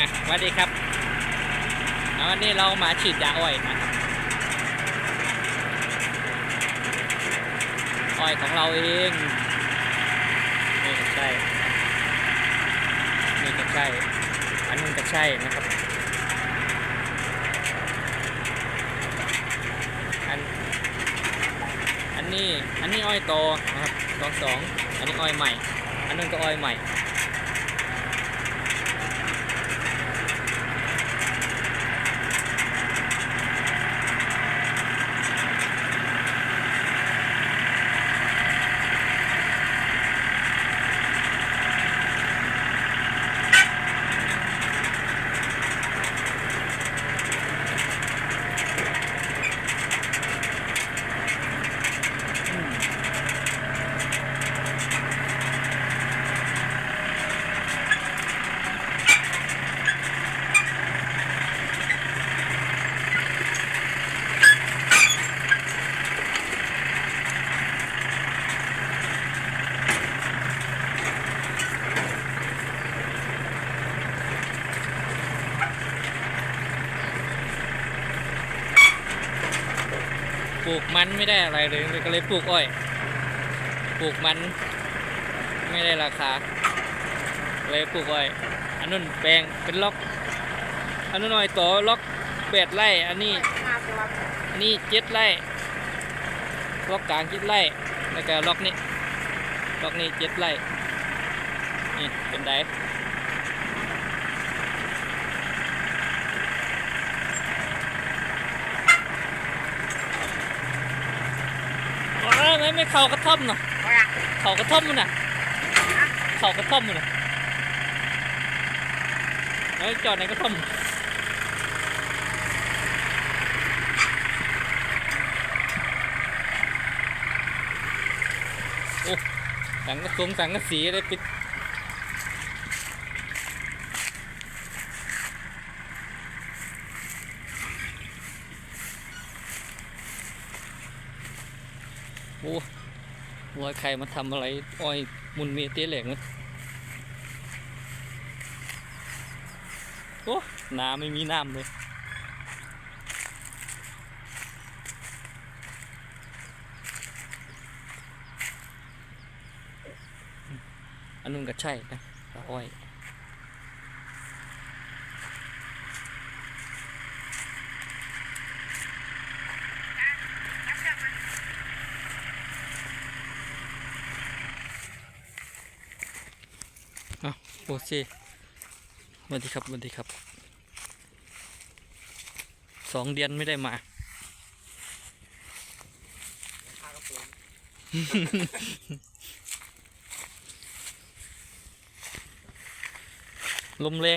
อะสวัสดีครับวันนี้เรามาฉีดยาอ้อยนะครับอ้อยของเราเองนี่ก็ใช่นี่ก็ใช่อันนู้นก็ใช่นะครับ อันอันนี้อันนี้อ้อยโตนะครับสองสองอันนี้อ้อยใหม่ อันนู้นก็อ้อยใหม่ ปลูกมันไม่ได้อะไรเลยก็เลยปลูกอ้อย ปลูกมัน ไม่ได้ราคา เลยปลูกอ้อย อันนู้นแปลงเป็นล็อก อันนู้นอ้อยต่อล็อกแปดไร่ อันนี้อันนี้เจ็ดไร่ ล็อกกลางเจ็ดไร่ แล้วก็ล็อกนี้ ล็อกนี้เจ็ดไร่ นี่เป็นไดว้าว ไม่ไม่เข่ากระท่อมเนาะเข่ากระท่อมมันน่ะเข่ากระท่อมมันน่ะเฮ้ยจอดในกระท่อมโอ้สังกะสงสังกะสีอะไรปิด โอ้วัวใครมาทำอะไร อ้อยมุนเมียเตี้ยเหล็กมั้ยโอ้น้ำไม่มีน้ำเลยอันนู้นก็ใช่นะอ้อย เอาโอเควันดีครับวันดีครับ สองเดือนไม่ได้มา ลมแรง